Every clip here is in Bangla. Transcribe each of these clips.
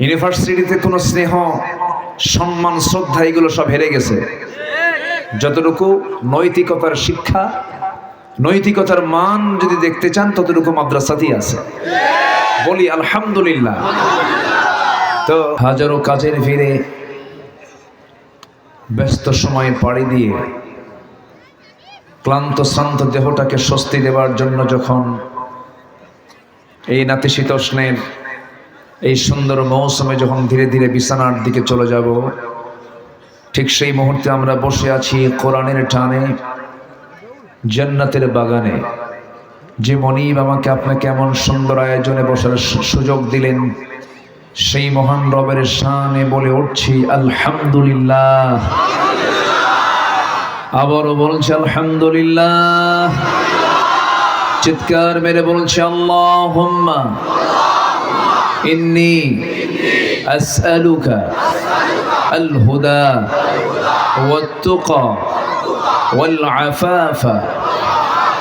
ইউনিভার্সিটিতে কোনো স্নেহ, সম্মান, শ্রদ্ধা, এগুলো সব হেরে গেছে। যতটুকু নৈতিকতার শিক্ষা, নৈতিকতার মান যদি দেখতে চান, ততটুকু মাদ্রাসাতেই আছে। বলি, আলহামদুলিল্লাহ। তো হাজারো কাজের ভিড়ে ব্যস্ত সময় পাড়ি দিয়ে ক্লান্ত, শ্রান্ত দেহটাকে স্বস্তি দেওয়ার জন্য যখন এই নাতিশীতোষ্ণের এই সুন্দর মৌসুমে যখন ধীরে ধীরে বিছানার দিকে চলে যাব, ঠিক সেই মুহূর্তে আমরা বসে আছি কোরআনের টানে, জান্নাতের বাগানে। যে মনিব আমাকে আপনাকে এমন সুন্দর আয়োজনে বসার সুযোগ দিলেন, সেই মহান রবের শানে বলে উঠছি, আলহামদুলিল্লাহ। আবারও বলছি, আলহামদুলিল্লাহ। চিৎকার মেরে বলছি আল্লাহ ইন্নি আসআলুকা الهدى والتقى والعفاف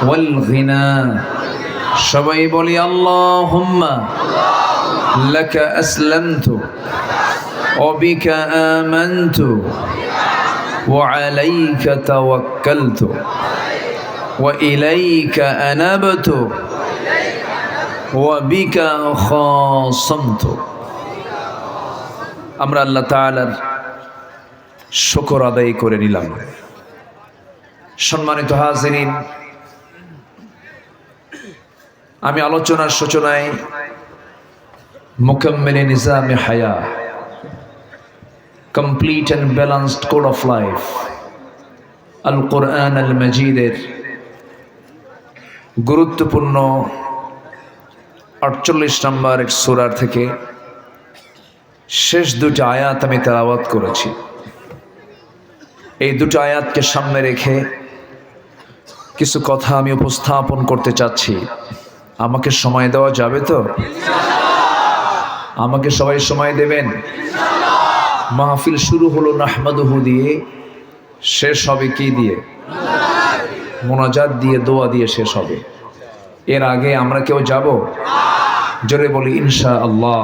والغنى সবাই বলি আল্লাহুম্মা لك أسلمت وبك آمنت وعليك توكلت وإليك أنبت وبك خاصمت আমরা আল্লাহ তাআলার শুকর আদায় করে নিলাম সম্মানিত হাজিরিন আমি আলোচনার সূচনায় মুকম্মেলে নিজামে হায়া complete and balanced code of life আল কোরআন আল মজিদের গুরুত্বপূর্ণ আটচল্লিশ নম্বর সুরার থেকে শেষ দুটো আয়াত আমি তেলাওয়াত করেছি। এই দুটো আয়াতকে সামনে রেখে কিছু কথা আমি উপস্থাপন করতে চাচ্ছি। আমাকে সময় দেওয়া যাবে তো? আমাকে সবাই সময় দেবেন? মাহফিল শুরু হলো নাহমাদুহু দিয়ে, শেষ হবে কি দিয়ে? মোনাজাত দিয়ে, দোয়া দিয়ে শেষ হবে। এর আগে আমরা কেউ যাব? জোরে বলি ইনশা আল্লাহ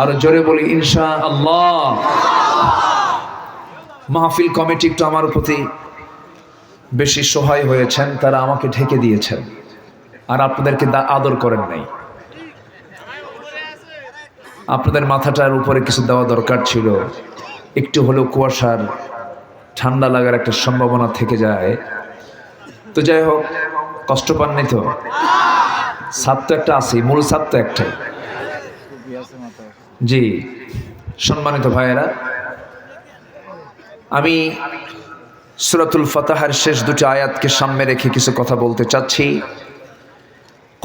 আর জোরে বলি ইনশা আল্লাহ মাহফিল কমিটি একটু আমার প্রতি বেশি সহায় হয়েছেন, তারা আমাকে ঢেকে দিয়েছেন। আর আপনাদেরকে আদর করেন নাই। আপনাদের মাথাটার উপরে কিছু দেওয়া দরকার ছিল। একটু হলেও কুয়াশার ঠান্ডা লাগার একটা সম্ভাবনা থেকে যায়। তো যাই হোক কষ্ট পাননি তো? তো একটা আছে, মূল তো একটাই জি, সম্মানিত ভাইয়েরা, আমি সুরাতুল ফাতাহার শেষ দুটি আয়াতকে সামনে রেখে কিছু কথা বলতে চাচ্ছি।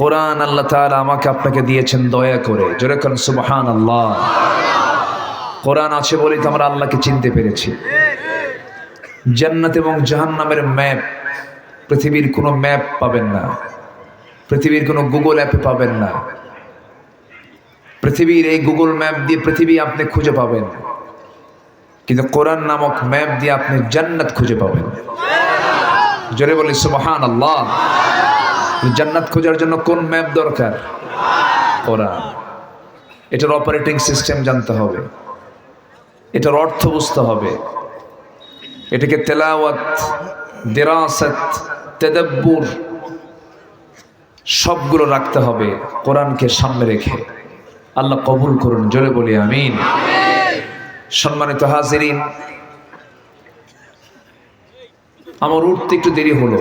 কোরআন আল্লাহ তাআলা আমাকে আপনাকে দিয়েছেন দয়া করে যেরকম সুবহান আল্লাহ কোরআন আছে বলেই তো আমরা আল্লাহকে চিনতে পেরেছি। জান্নাত এবং জাহান্নামের ম্যাপ পৃথিবীর কোনো ম্যাপ পাবেন না। পৃথিবীর কোনো গুগল অ্যাপে পাবেন না। পৃথিবীর এই গুগল ম্যাপ দিয়ে পৃথিবী আপনি খুঁজে পাবেন। কিন্তু কোরআন নামক ম্যাপ দিয়ে আপনি জান্নাত খুঁজে পাবেন। জোরে বলি সুবহান আল্লাহ জান্নাত খোঁজার জন্য কোন ম্যাপ দরকার? কোরআন। এটার অপারেটিং সিস্টেম জানতে হবে। এটার অর্থ বুঝতে হবে। এটাকে তেলাওয়াত, দেরাসত তেদব্বুর। সবগুলো রাখতে হবে কোরআনকে সামনে রেখে। আল্লাহ কবুল করুন, জোরে বলি আমিন। সম্মানিত হাজিরিন, আমার উঠতে একটু দেরি হলো।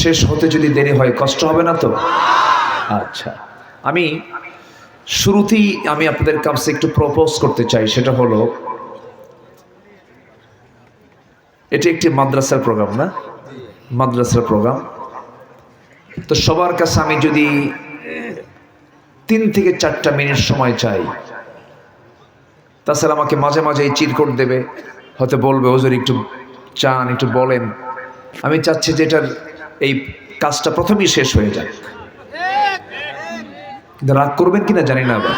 শেষ হতে যদি দেরি হয়, কষ্ট হবে না তো? আচ্ছা আমি শুরুতেই আমি আপনাদের কাছে একটু প্রপোজ করতে চাই, সেটা হলো, এটি একটি মাদ্রাসার প্রোগ্রাম না? মাদ্রাসার প্রোগ্রাম। তো সবার কাছে আমি যদি তিন থেকে চারটা মিনিট সময় চাই, তাছাড়া আমাকে মাঝে মাঝে এই চিরকোট দেবে, হয়তো বলবে ওজোর একটু চান, একটু বলেন। আমি চাচ্ছি যে এটার এই কাজটা প্রথমেই শেষ হয়ে যাক। কিন্তু রাগ করবেন কিনা জানি না আবার।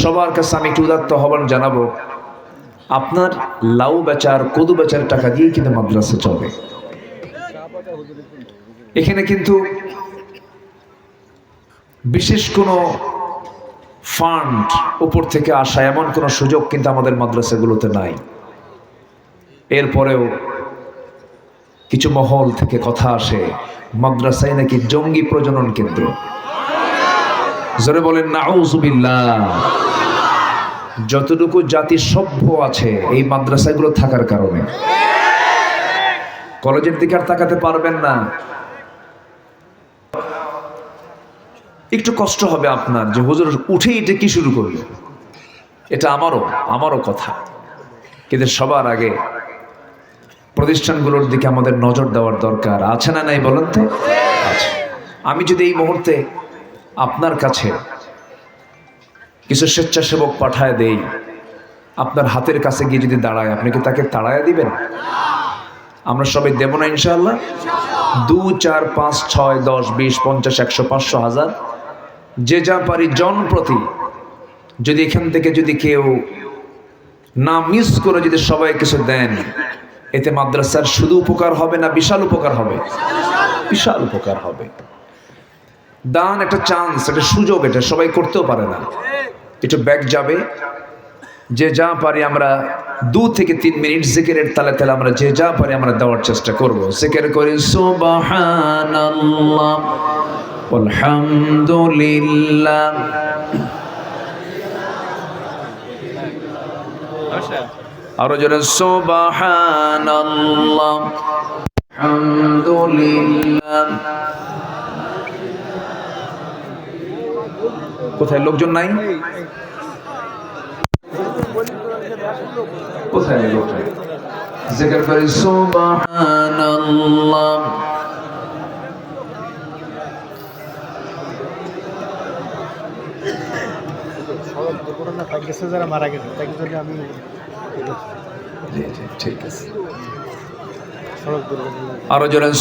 সবার কাছে আমি একটু উদাত্ত আহ্বান জানাব, আপনার লাউ বেচার, কদু বেচার টাকা দিয়ে কিন্তু মাদ্রাসা চলে। এখানে কিন্তু বিশেষ কোনো ফান্ড উপর থেকে আসা এমন কোনো সুযোগ কিন্তু আমাদের মাদ্রাসাগুলোতে নাই। এরপরেও কিছু মহল থেকে কথা আসে, মাদ্রাসায় নাকি জঙ্গি প্রজনন কেন্দ্র। জোরে বলেন নাউজুবিল্লাহ যতটুকু জাতি সভ্য আছে, এই মাদ্রাসাগুলো থাকার কারণে। কলেজের দিকে আর তাকাতে পারবেন না। একটু কষ্ট হবে আপনার যে হুজুর উঠে এটা কি শুরু করবে এটা আমারও আমারও কথা। কিন্তু সবার আগে প্রতিষ্ঠানগুলোর দিকে আমাদের নজর দেওয়ার দরকার। আছে না নাই বলেন তো? আছে। আমি যদি এই মুহূর্তে আপনার কাছে কিছু স্বেচ্ছাসেবক পাঠায় দেই, আপনার হাতের কাছে গিয়ে যদি দাঁড়ায়, আপনি কি তাকে তাড়ায় দিবেন? আমরা সবাই দেব না ইনশাআল্লাহ? দু, চার, পাঁচ, ছয়, দশ, বিশ, পঞ্চাশ, একশো, পাঁচশো, হাজার। যে যা পারি জন প্রতি, যদি এখান থেকে যদি কেউ না মিস করে যদি সবাই কিছু দেন, এতে মাদ্রাসার শুধু উপকার হবে না বিশাল উপকার হবে? বিশাল উপকার হবে। দান একটা চান্স একটা সুযোগ এটা, সবাই করতেও পারে না। একটু ব্যাগ যাবে। যে যা পারি আমরা দু থেকে তিন মিনিট জিকিরের তালে তালে আমরা যে যা পারি আমরা দেওয়ার চেষ্টা করব। জিকির করি, সুবহানাল্লাহ আরও জোরে, সুবহানাল্লাহ কোথায়? লোকজন নাই? কোথায় লোকজন জিকির করি সুবহানাল্লাহ।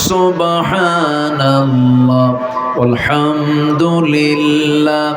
সুবহানাল্লাহ। আলহামদুলিল্লাহ